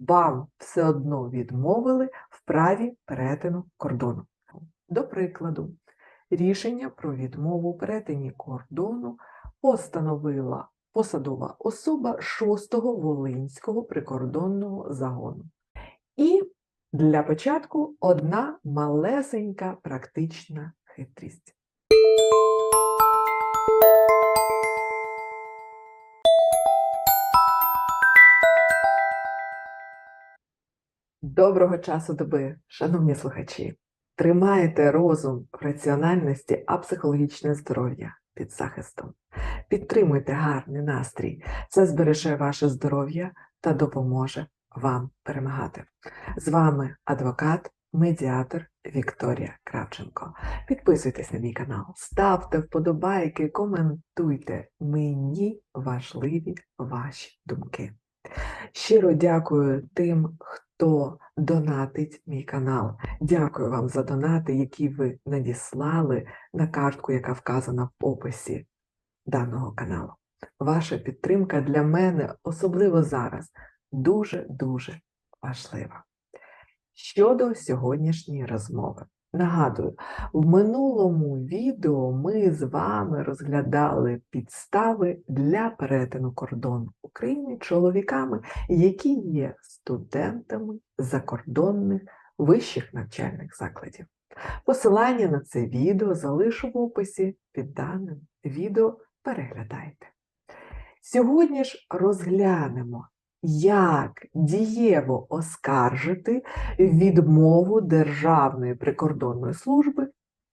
вам все одно відмовили в праві перетину кордону. До прикладу, рішення про відмову у перетині кордону постановила посадова особа 6-го Волинського прикордонного загону. І для початку одна малесенька практична хитрість. Доброго часу доби, шановні слухачі! Тримайте розум в раціональності, а психологічне здоров'я під захистом. Підтримуйте гарний настрій. Це збереже ваше здоров'я та допоможе вам перемагати. З вами адвокат, медіатор Вікторія Кравченко. Підписуйтесь на мій канал, ставте вподобайки, коментуйте. Мені важливі ваші думки. Щиро дякую тим, хто донатить мій канал. Дякую вам за донати, які ви надіслали на картку, яка вказана в описі даного каналу. Ваша підтримка для мене, особливо зараз, дуже-дуже важлива. Щодо сьогоднішньої розмови. Нагадую, в минулому відео ми з вами розглядали підстави для перетину кордону України чоловіками, які є студентами закордонних вищих навчальних закладів. Посилання на це відео залишу в описі під даним відео. Переглядайте. Сьогодні ж розглянемо, як дієво оскаржити відмову Державної прикордонної служби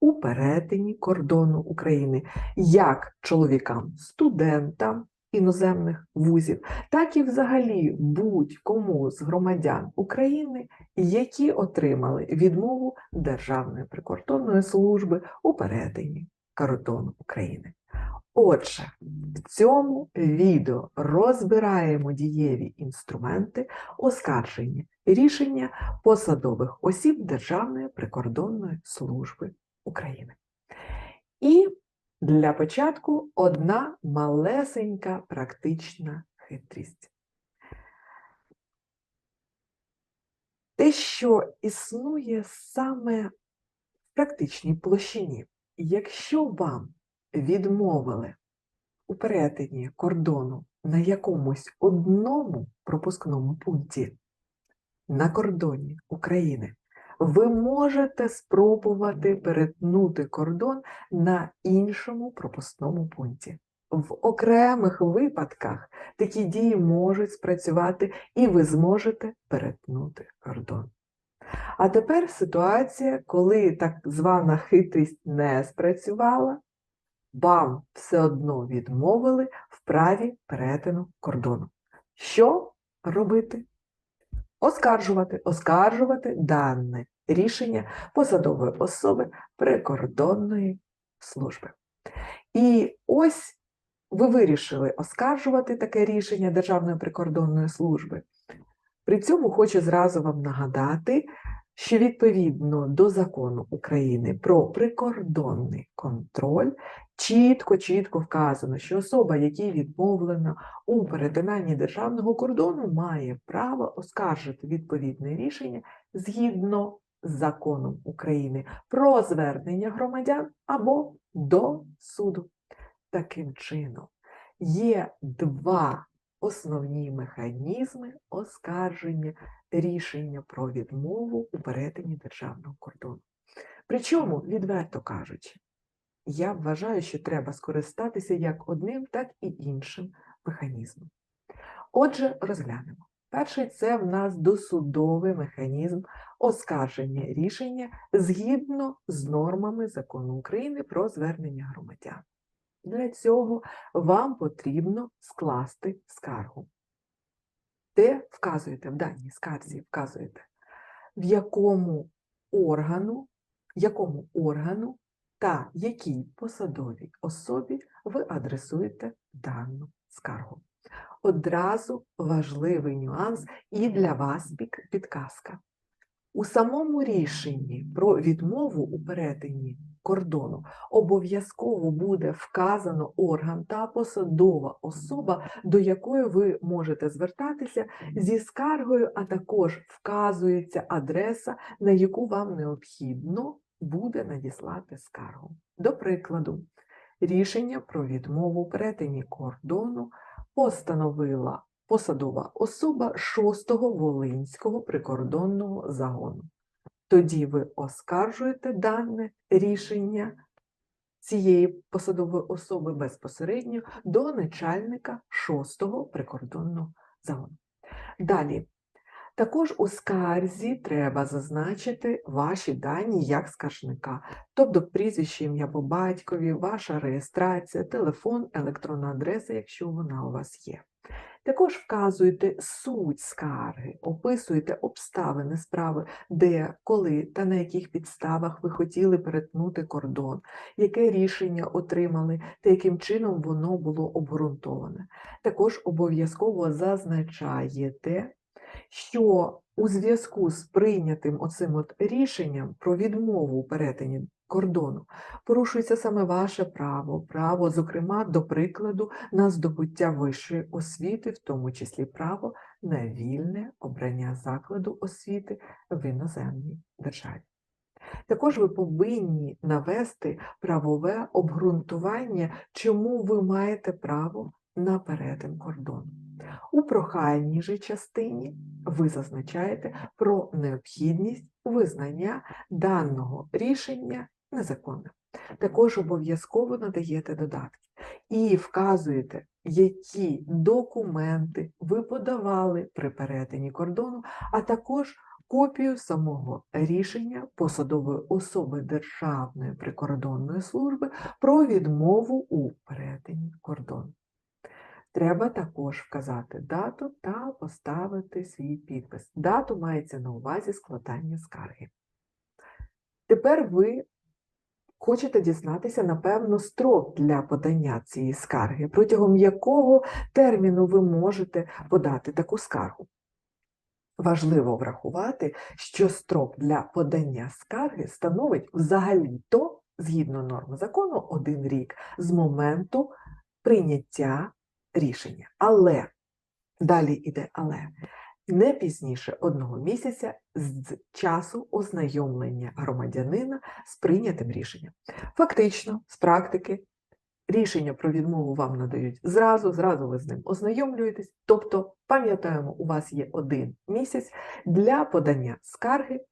у перетині кордону України як чоловікам, студентам іноземних вузів, так і взагалі будь-кому з громадян України, які отримали відмову Державної прикордонної служби у перетині кордону України. Отже, в цьому відео розбираємо дієві інструменти оскарження рішення посадових осіб Державної прикордонної служби України. І для початку одна малесенька практична хитрість. Те, що існує саме в практичній площині, якщо вам відмовили у перетині кордону на якомусь одному пропускному пункті на кордоні України, ви можете спробувати перетнути кордон на іншому пропускному пункті. В окремих випадках такі дії можуть спрацювати, і ви зможете перетнути кордон. А тепер ситуація, коли так звана хитрість не спрацювала, вам все одно відмовили в праві перетину кордону. Що робити? Оскаржувати, оскаржувати дане рішення посадової особи прикордонної служби. І ось ви вирішили оскаржувати таке рішення Державної прикордонної служби. При цьому хочу зразу вам нагадати, що відповідно до закону України про прикордонний контроль чітко-чітко вказано, що особа, якій відмовлено у перетинанні державного кордону, має право оскаржити відповідне рішення згідно з законом України про звернення громадян або до суду. Таким чином, є два основні механізми оскарження рішення про відмову у перетині державного кордону. Причому, відверто кажучи, я вважаю, що треба скористатися як одним, так і іншим механізмом. Отже, розглянемо. Перший це в нас досудовий механізм оскарження рішення згідно з нормами закону України про звернення громадян. Для цього вам потрібно скласти скаргу. Де вказуєте в даній скарзі, вказуєте, в якому органу, якому органу та якій посадовій особі ви адресуєте дану скаргу. Одразу важливий нюанс і для вас підказка. У самому рішенні про відмову у перетині кордону, обов'язково буде вказано орган та посадова особа, до якої ви можете звертатися зі скаргою, а також вказується адреса, на яку вам необхідно буде надіслати скаргу. До прикладу, рішення про відмову перетині кордону постановила посадова особа 6-го Волинського прикордонного загону. Тоді ви оскаржуєте дане рішення цієї посадової особи безпосередньо до начальника 6-го прикордонного загону. Далі. Також у скарзі треба зазначити ваші дані як скаржника, тобто прізвище, ім'я по батькові, ваша реєстрація, телефон, електронна адреса, якщо вона у вас є. Також вказуєте суть скарги, описуєте обставини справи, де, коли та на яких підставах ви хотіли перетнути кордон, яке рішення отримали та яким чином воно було обґрунтоване. Також обов'язково зазначаєте, що у зв'язку з прийнятим оцим от рішенням про відмову у перетині кордону порушується саме ваше право, право, зокрема, до прикладу, на здобуття вищої освіти, в тому числі право на вільне обрання закладу освіти в іноземній державі. Також ви повинні навести правове обґрунтування, чому ви маєте право на перетин кордону. У прохальній же частині ви зазначаєте про необхідність визнання даного рішення незаконним. Також обов'язково надаєте додатки і вказуєте, які документи ви подавали при перетині кордону, а також копію самого рішення посадової особи Державної прикордонної служби про відмову у перетині кордону. Треба також вказати дату та поставити свій підпис. Дату мається на увазі складання скарги. Тепер ви хочете дізнатися, напевно, строк для подання цієї скарги, протягом якого терміну ви можете подати таку скаргу. Важливо врахувати, що строк для подання скарги становить взагалі-то, згідно норм закону, один рік з моменту прийняття рішення. Але, далі йде але, не пізніше одного місяця з часу ознайомлення громадянина з прийнятим рішенням. Фактично, з практики, рішення про відмову вам надають зразу, зразу ви з ним ознайомлюєтесь, тобто, пам'ятаємо, у вас є один місяць для подання скарги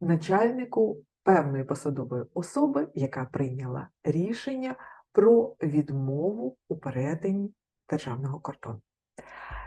начальнику певної посадової особи, яка прийняла рішення про відмову у перетині державного кордону.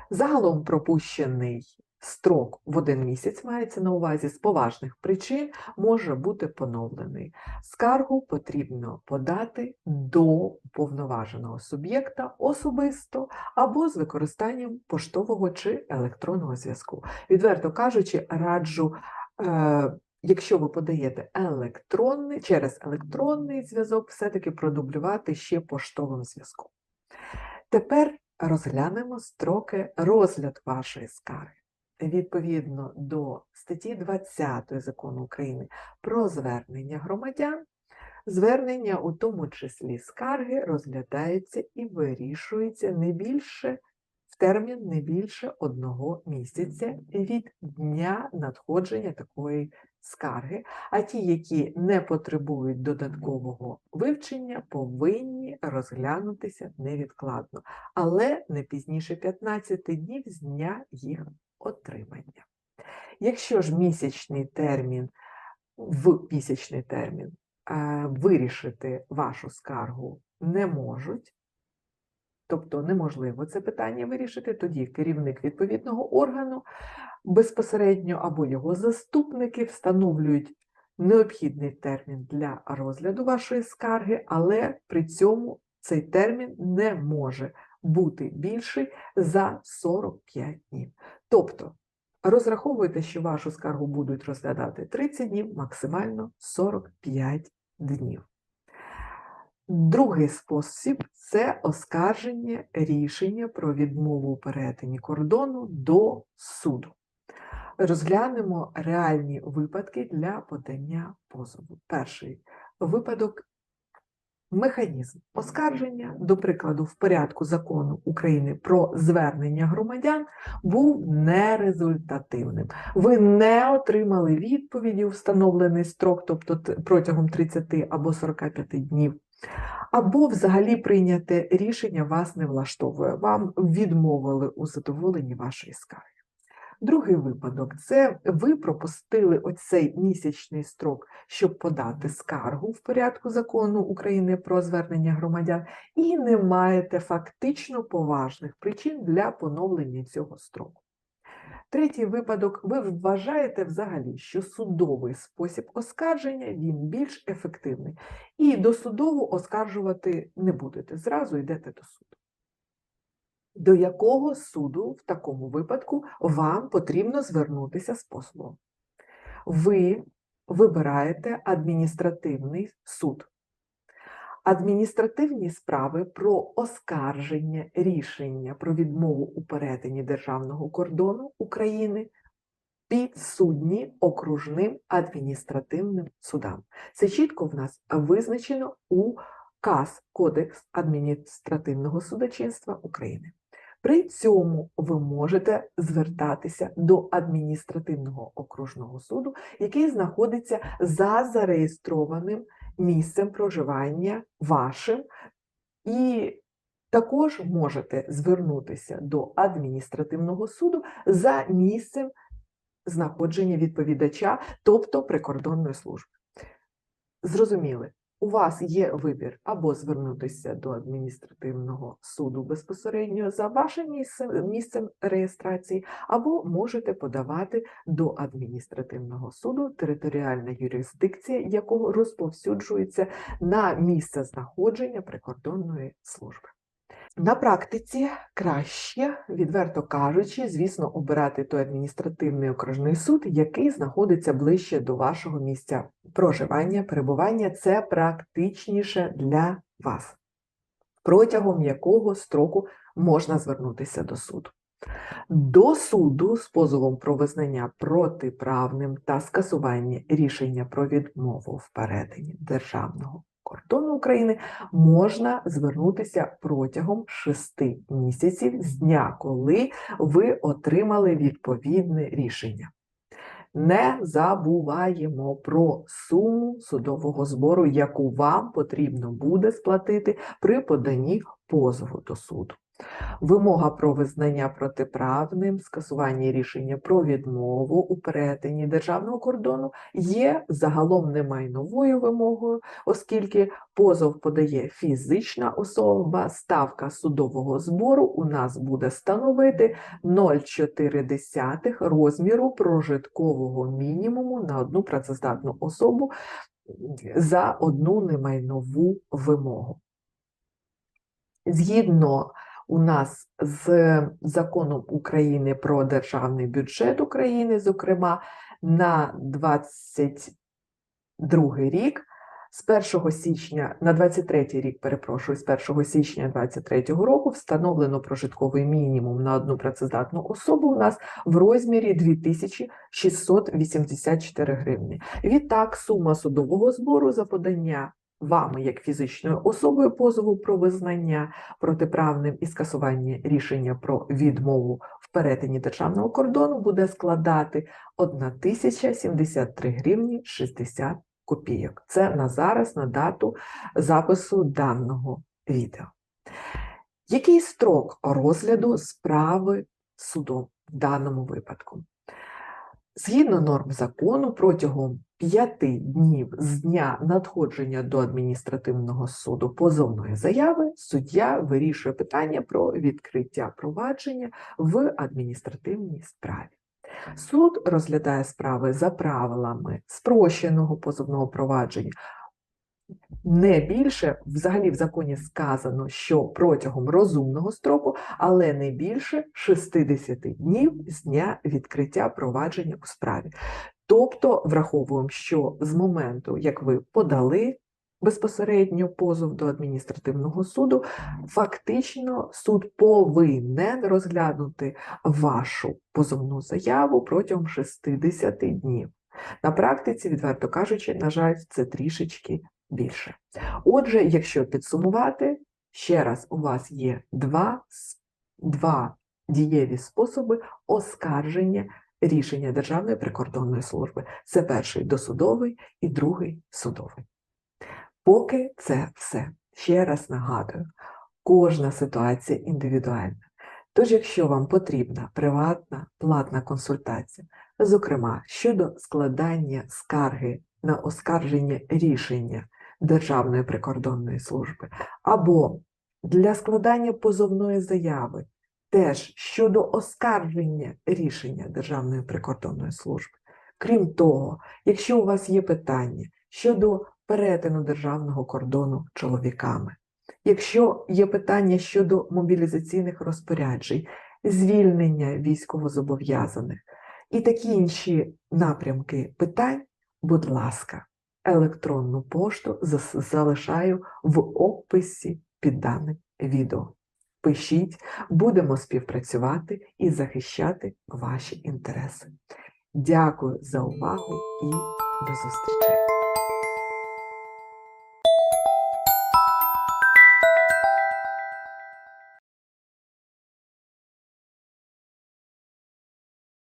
Загалом пропущений строк в один місяць мається на увазі з поважних причин може бути поновлений. Скаргу потрібно подати до уповноваженого суб'єкта особисто або з використанням поштового чи електронного зв'язку. Відверто кажучи, раджу. Е Якщо ви подаєте електронний через електронний зв'язок, все-таки продублювати ще поштовим зв'язком. Тепер розглянемо строки розгляд вашої скарги. Відповідно до статті 20 закону України про звернення громадян, звернення, у тому числі скарги, розглядаються і вирішуються не більше в термін не більше одного місяця від дня надходження такої скарги, а ті, які не потребують додаткового вивчення, повинні розглянутися невідкладно, але не пізніше 15 днів з дня їх отримання. Якщо ж місячний термін в місячний термін вирішити вашу скаргу не можуть, тобто неможливо це питання вирішити, тоді керівник відповідного органу безпосередньо або його заступники встановлюють необхідний термін для розгляду вашої скарги, але при цьому цей термін не може бути більший за 45 днів. Тобто розраховуйте, що вашу скаргу будуть розглядати 30 днів, максимально 45 днів. Другий спосіб це оскарження рішення про відмову у перетині кордону до суду. Розглянемо реальні випадки для подання позову. Перший випадок механізм оскарження, до прикладу, в порядку закону України про звернення громадян, був нерезультативним. Ви не отримали відповіді у встановлений строк, тобто протягом 30 або 45 днів. Або взагалі прийняте рішення вас не влаштовує, вам відмовили у задоволенні вашої скарги. Другий випадок це ви пропустили оцей місячний строк, щоб подати скаргу в порядку закону України про звернення громадян, і не маєте фактично поважних причин для поновлення цього строку. Третій випадок, ви вважаєте взагалі, що судовий спосіб оскарження він більш ефективний, і досудово оскаржувати не будете, зразу йдете до суду. До якого суду в такому випадку вам потрібно звернутися з позовом? Ви вибираєте адміністративний суд. Адміністративні справи про оскарження рішення про відмову у перетині державного кордону України підсудні окружним адміністративним судам. Це чітко в нас визначено у КАС Кодекс адміністративного судочинства України. При цьому ви можете звертатися до адміністративного окружного суду, який знаходиться за зареєстрованим місцем проживання вашим, і також можете звернутися до адміністративного суду за місцем знаходження відповідача, тобто прикордонної служби. Зрозуміли, у вас є вибір або звернутися до адміністративного суду безпосередньо за вашим місцем, місцем реєстрації, або можете подавати до адміністративного суду, територіальна юрисдикція якого розповсюджується на місце знаходження прикордонної служби. На практиці краще, відверто кажучи, звісно, обирати той адміністративний окружний суд, який знаходиться ближче до вашого місця проживання, перебування. Це практичніше для вас, протягом якого строку можна звернутися до суду. До суду з позовом про визнання протиправним та скасування рішення про відмову в перетині державного кордону України можна звернутися протягом шести місяців з дня, коли ви отримали відповідне рішення. Не забуваємо про суму судового збору, яку вам потрібно буде сплатити при поданні позову до суду. Вимога про визнання протиправним, скасування рішення про відмову у перетині державного кордону є загалом не майновою вимогою, оскільки позов подає фізична особа, ставка судового збору у нас буде становити 0,4 розміру прожиткового мінімуму на одну працездатну особу за одну немайнову вимогу. Згідно у нас з законом України про державний бюджет України, зокрема, на 22 рік, з 1 січня, на 23 рік, перепрошую, з 1 січня 23 року встановлено прожитковий мінімум на одну працездатну особу у нас в розмірі 2684 гривні. Відтак, сума судового збору за подання вами як фізичною особою позову про визнання протиправним і скасування рішення про відмову в перетині державного кордону буде складати 1073 гривні 60 копійок. Це на зараз, на дату запису даного відео. Який строк розгляду справи судом в даному випадку? Згідно норм закону, протягом 5 днів з дня надходження до адміністративного суду позовної заяви суддя вирішує питання про відкриття провадження в адміністративній справі. Суд розглядає справи за правилами спрощеного позовного провадження. Не більше, взагалі в законі сказано, що протягом розумного строку, але не більше 60 днів з дня відкриття провадження у справі. Тобто враховуємо, що з моменту, як ви подали безпосередньо позов до адміністративного суду, фактично суд повинен розглянути вашу позовну заяву протягом 60 днів. На практиці, відверто кажучи, на жаль, це трішечки більше. Отже, якщо підсумувати, ще раз у вас є два, два дієві способи оскарження рішення Державної прикордонної служби. Це перший досудовий і другий судовий. Поки це все. Ще раз нагадую, кожна ситуація індивідуальна. Тож, якщо вам потрібна приватна платна консультація, зокрема щодо складання скарги на оскарження рішення Державної прикордонної служби, або для складання позовної заяви, теж щодо оскарження рішення Державної прикордонної служби. Крім того, якщо у вас є питання щодо перетину державного кордону чоловіками, якщо є питання щодо мобілізаційних розпоряджень, звільнення військовозобов'язаних і такі інші напрямки питань, будь ласка, електронну пошту залишаю в описі під даним відео. Пишіть, будемо співпрацювати і захищати ваші інтереси. Дякую за увагу і до зустрічі!